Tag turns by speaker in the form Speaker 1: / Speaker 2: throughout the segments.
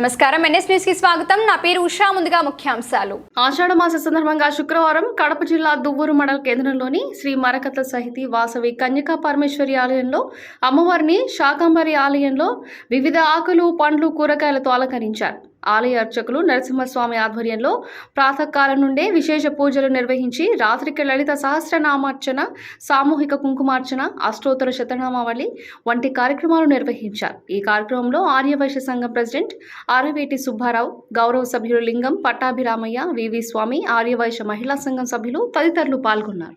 Speaker 1: నమస్కారం. ఎన్ఎస్ న్యూస్కి స్వాగతం. నా పేరు ఉషా. ముందుగా ముఖ్యాంశాలు.
Speaker 2: ఆషాఢ మాస సందర్భంగా శుక్రవారం కడప జిల్లా దువ్వూరు మండల కేంద్రంలోని శ్రీ మరకత సహితి వాసవి కన్యకా పరమేశ్వరి ఆలయంలో అమ్మవారిని శాకంబరి ఆలయంలో వివిధ ఆకులు పండ్లు కూరగాయలతో అలంకరించారు. ఆలయ అర్చకులు నరసింహస్వామి ఆధ్వర్యంలో ప్రాతకాలం నుండే విశేష పూజలు నిర్వహించి రాత్రికి లలిత సహస్రనామార్చన సామూహిక కుంకుమార్చన అష్టోత్తర శతనామావళి వంటి కార్యక్రమాలు నిర్వహించారు. ఈ కార్యక్రమంలో ఆర్యవైశ్య సంఘం ప్రెసిడెంట్ ఆర్యవేటి సుబ్బారావు గౌరవ సభ్యులు లింగం పట్టాభిరామయ్య వివి స్వామి ఆర్యవైశ్య మహిళా సంఘం సభ్యులు తదితరులు పాల్గొన్నారు.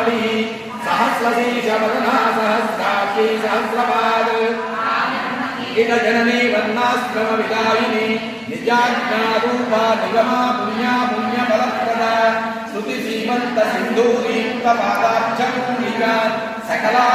Speaker 3: బలి సహస్రశీషవర్ణా సహస్రాక్షి సహస్రపాద్. ఇక జననీ వర్ణాశ్రమ విదాయిని నిజాజ్ఞా రూపా నిగమా పుణ్యా పుణ్య బలప్రద శృతి శ్రీమంత సకలా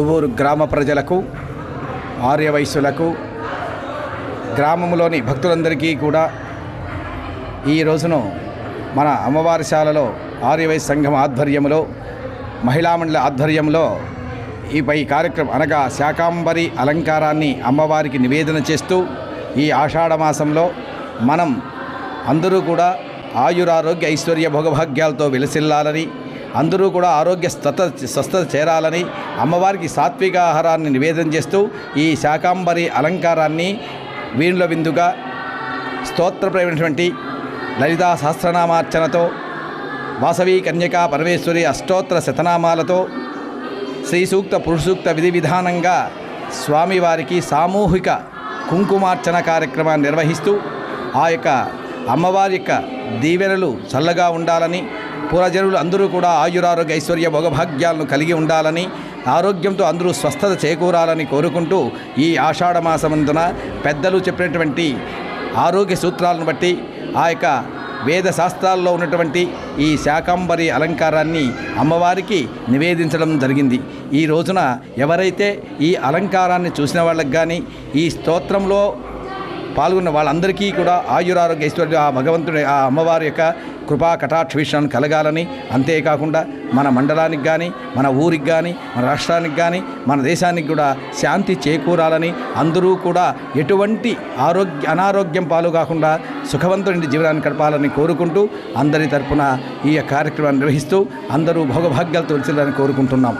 Speaker 3: దువ్వూరు గ్రామ ప్రజలకు ఆర్యవైశ్యులకు గ్రామంలోని భక్తులందరికీ కూడా ఈ రోజును మన అమ్మవారి శాలలో ఆర్యవైశ్య సంఘం ఆధ్వర్యంలో మహిళామండలి ఆధ్వర్యంలో ఈ పై కార్యక్రమం అనగా శాకాంబరి అలంకారాన్ని అమ్మవారికి నివేదన చేస్తూ ఈ ఆషాఢ మాసంలో మనం అందరూ కూడా ఆయురారోగ్య ఐశ్వర్య భోగభాగ్యాలతో విలసిల్లాలని అందరూ కూడా ఆరోగ్య స్వత స్వస్థత చేరాలని అమ్మవారికి సాత్విక ఆహారాన్ని నివేదన చేస్తూ ఈ శాకాంబరి అలంకారాన్ని వీణుల విందుగా స్తోత్రప్రమైనటువంటి లలితా సహస్రనామార్చనతో వాసవి కన్యకా పరమేశ్వరి అష్టోత్తర శతనామాలతో శ్రీ సూక్త పురుషూక్త విధి విధానంగా స్వామివారికి సామూహిక కుంకుమార్చన కార్యక్రమాన్ని నిర్వహిస్తూ ఆ యొక్క అమ్మవారి యొక్క దీవెనలు చల్లగా ఉండాలని పురజనులు అందరూ కూడా ఆయురారోగ్య ఐశ్వర్య భోగభాగ్యాలను కలిగి ఉండాలని ఆరోగ్యంతో అందరూ స్వస్థత చేకూరాలని కోరుకుంటూ ఈ ఆషాఢ మాసమందున పెద్దలు చెప్పినటువంటి ఆరోగ్య సూత్రాలను బట్టి ఆ యొక్క వేద శాస్త్రాల్లో ఉన్నటువంటి ఈ శాకాంబరి అలంకారాన్ని అమ్మవారికి నివేదించడం జరిగింది. ఈ రోజున ఎవరైతే ఈ అలంకారాన్ని చూసిన వాళ్ళకి కానీ ఈ స్తోత్రంలో పాల్గొన్న వాళ్ళందరికీ కూడా ఆయురారోగ్య ఐశ్వర్య ఆ భగవంతుడి ఆ అమ్మవారి యొక్క కృపా కటాక్ష విషయాన్ని కలగాలని అంతేకాకుండా మన మండలానికి కానీ మన ఊరికి కానీ మన రాష్ట్రానికి కానీ మన దేశానికి కూడా శాంతి చేకూరాలని అందరూ కూడా ఎటువంటి ఆరోగ్య అనారోగ్యం పాలు కాకుండా సుఖవంతుడి జీవనాన్ని గడపాలని కోరుకుంటూ అందరి తరపున ఈ కార్యక్రమాన్ని నిర్వహిస్తూ అందరూ భోగభాగ్యాలు తొలిచాలని కోరుకుంటున్నాం.